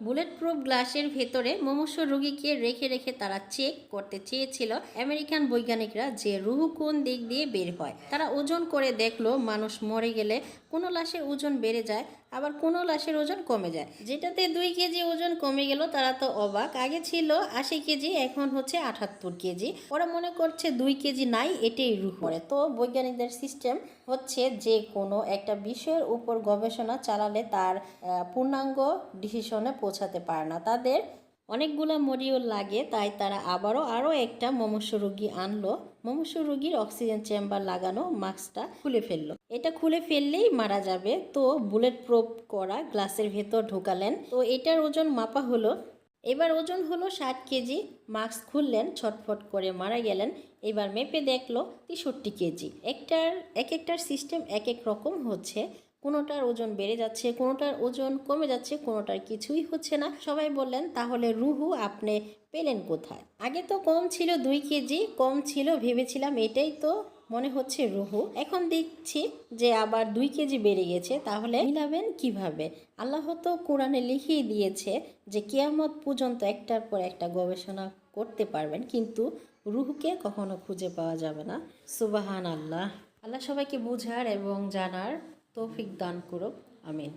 Bullet proof গ্লাসের ভেতরে মুমূর্ষ রোগীকে রেখে রেখে তারা চেক করতে চেয়েছিল আমেরিকান বৈজ্ঞানিকরা যে রুহু কোন দিক দিয়ে বের হয়। তারা ওজন করে দেখল মানুষ মরে গেলে কোনো লাশের ওজন বেড়ে যায়, আবার কোনো লাশের ওজন কমে যায়। যেটাতে দুই কেজি ওজন কমে গেল তারা তো অবাক। আগে ছিল আশি কেজি, এখন হচ্ছে আটাত্তর কেজি। ওরা মনে করছে দুই কেজি নাই, এটাই রুহ। পড়ে তো বৈজ্ঞানিকদের সিস্টেম হচ্ছে যে কোনো একটা বিষয়ের উপর গবেষণা চালালে তার পূর্ণাঙ্গ ডিসিশনে পৌঁছাতে পারে না। তাদের অনেকগুলো মডিউল লাগে, তাই তারা আবারও আরও একটা মমস্য রোগী আনলো। মমস্য রোগীর অক্সিজেন চেম্বার লাগানো মাস্কটা খুলে ফেলল। এটা খুলে ফেললেই মারা যাবে। তো বুলেট প্রুফ করা গ্লাসের ভেতর ঢোকালেন। তো এটার ওজন মাপা হলো, এবার ওজন হলো ষাট কেজি। মাস্ক খুললেন, ছটফট করে মারা গেলেন। এবার মেপে দেখল, তেষট্টি কেজি। একটার এক একটার সিস্টেম এক এক রকম হচ্ছে। কোনোটার ওজন বেড়ে যাচ্ছে, কোনোটার ওজন কমে যাচ্ছে, কোনোটার কিছুই হচ্ছে না। সবাই বললেন, তাহলে রুহু আপনি পেলেন কোথায়? আগে তো কম ছিল দুই কেজি, কম ছিল ভেবেছিলাম এটাই তো মনে হচ্ছে রুহু। এখন দেখছি যে আবার দুই কেজি বেড়ে গেছে, তাহলে মিলাবেন কীভাবে? আল্লাহ তো কোরআনে লিখিয়ে দিয়েছে যে কেয়ামত পর্যন্ত একটার পর একটা গবেষণা করতে পারবেন, কিন্তু রুহুকে কখনো খুঁজে পাওয়া যাবে না। সুবাহান আল্লাহ আল্লাহ সবাইকে বুঝার এবং জানার তৌফিক দান করুক আমিন।